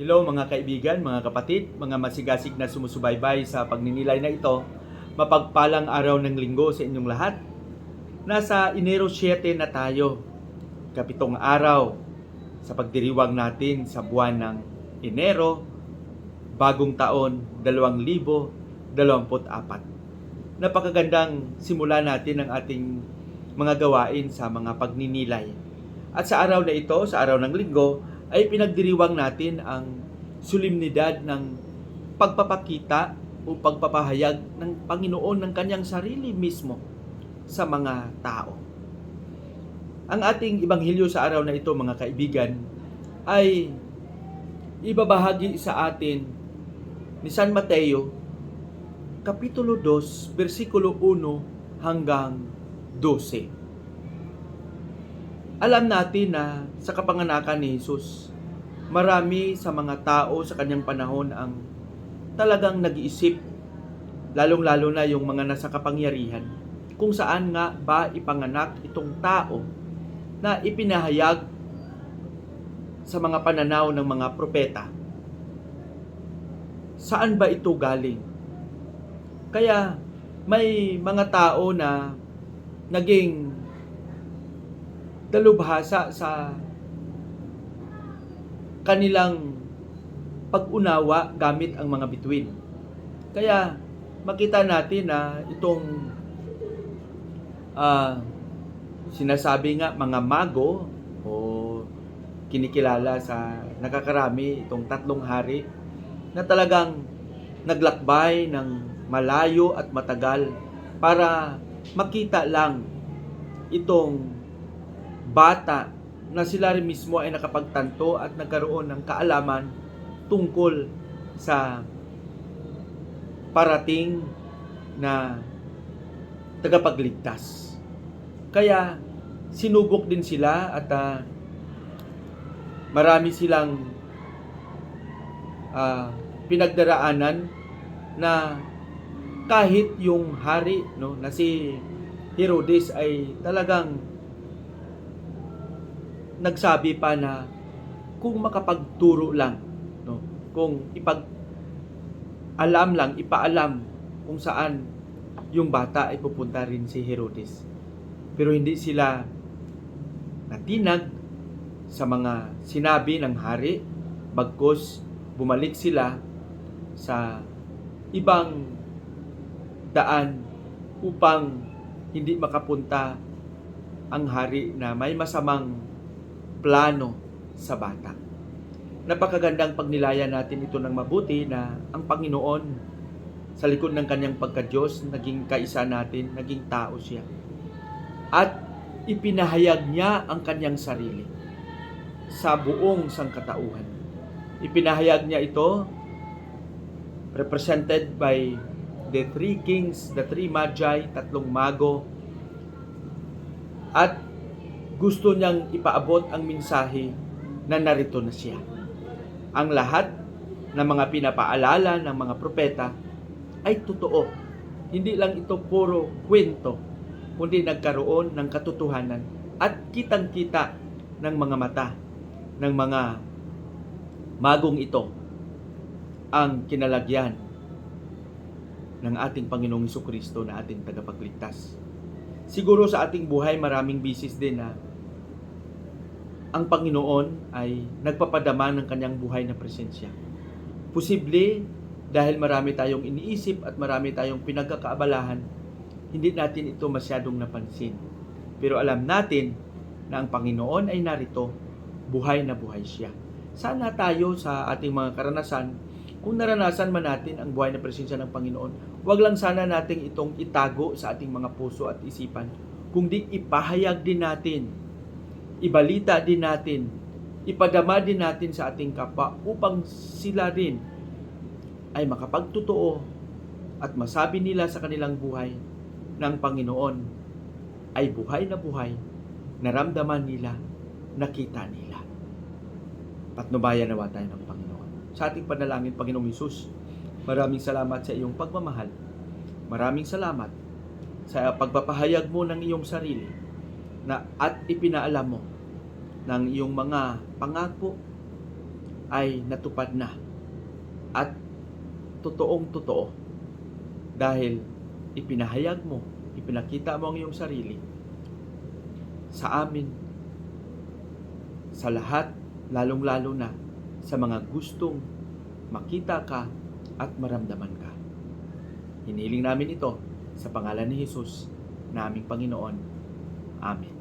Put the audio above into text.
Hello mga kaibigan, mga kapatid, mga masigasig na sumusubaybay sa pagninilay na ito. Mapagpalang araw ng linggo sa inyong lahat. Nasa Enero 7 na tayo. Kapitong araw sa pagdiriwang natin sa buwan ng Enero, bagong taon 2024. Napakagandang simula natin ang ating mga gawain sa mga pagninilay. At sa araw na ito, sa araw ng linggo, ay pinagdiriwang natin ang solemnidad ng pagpapakita o pagpapahayag ng Panginoon ng kanyang sarili mismo sa mga tao. Ang ating ibanghilyo sa araw na ito, mga kaibigan, ay ibabahagi sa atin ni San Mateo, Kapitulo 2, versikulo 1 hanggang 12 alam natin na sa kapanganakan ni Jesus, marami sa mga tao sa kanyang panahon ang talagang nag-iisip, lalong-lalo na yung mga nasa kapangyarihan, kung saan nga ba ipanganak itong tao na ipinahayag sa mga pananaw ng mga propeta. Saan ba ito galing? Kaya may mga tao na naging dalubhasa sa kanilang pag-unawa gamit ang mga bituin. Kaya makita natin na itong ah, sinasabi nga mga mago o kinikilala sa nakakarami itong tatlong hari na talagang naglakbay ng malayo at matagal para makita lang itong bata na sila rin mismo ay nakapagtanto at nagkaroon ng kaalaman tungkol sa parating na tagapagligtas. Kaya sinubok din sila at ah, marami silang ah, pinagdaraanan na kahit yung hari no na si Herodes ay talagang nagsabi pa na kung makapagturo lang, no, kung ipag alam lang, ipaalam kung saan yung bata ay pupunta rin si Herodes. Pero hindi sila natinag sa mga sinabi ng hari, bagkos bumalik sila sa ibang daan upang hindi makapunta ang hari na may masamang plano sa bata. Napakagandang pagnilayan natin ito ng mabuti na ang Panginoon sa likod ng kanyang pagka-Diyos, naging kaisa natin, naging tao siya. At ipinahayag niya ang kanyang sarili sa buong sangkatauhan. Ipinahayag niya ito represented by the three kings, the three magi, tatlong mago, at gusto niyang ipaabot ang mensahe na narito na siya. Ang lahat ng mga pinapaalala ng mga propeta ay totoo. Hindi lang ito puro kwento, kundi nagkaroon ng katotohanan at kitang-kita ng mga mata ng mga magong ito ang kinalagyan ng ating Panginoong Kristo na ating tagapagligtas. Siguro sa ating buhay maraming bisis din na ang Panginoon ay nagpapadama ng kanyang buhay na presensya. Posible dahil marami tayong iniisip at marami tayong pinagkakaabalahan, hindi natin ito masyadong napansin. Pero alam natin na ang Panginoon ay narito, buhay na buhay siya. Sana tayo sa ating mga karanasan, kung naranasan man natin ang buhay na presensya ng Panginoon, wag lang sana nating itong itago sa ating mga puso at isipan, kundi ipahayag din natin ibalita din natin, ipadama din natin sa ating kapwa upang sila rin ay makapagtotoo at masabi nila sa kanilang buhay ng Panginoon ay buhay na buhay, naramdaman nila, nakita nila. Patnubayan nawa tayo ng Panginoon. Sa ating panalangin, Panginoong Isus, maraming salamat sa iyong pagmamahal. Maraming salamat sa pagpapahayag mo ng iyong sarili na at ipinaalam mo ng iyong mga pangako ay natupad na at totoong totoo dahil ipinahayag mo, ipinakita mo ang iyong sarili sa amin, sa lahat, lalong-lalo na sa mga gustong makita ka at maramdaman ka. Hiniling namin ito sa pangalan ni Jesus, naming Panginoon. Amen.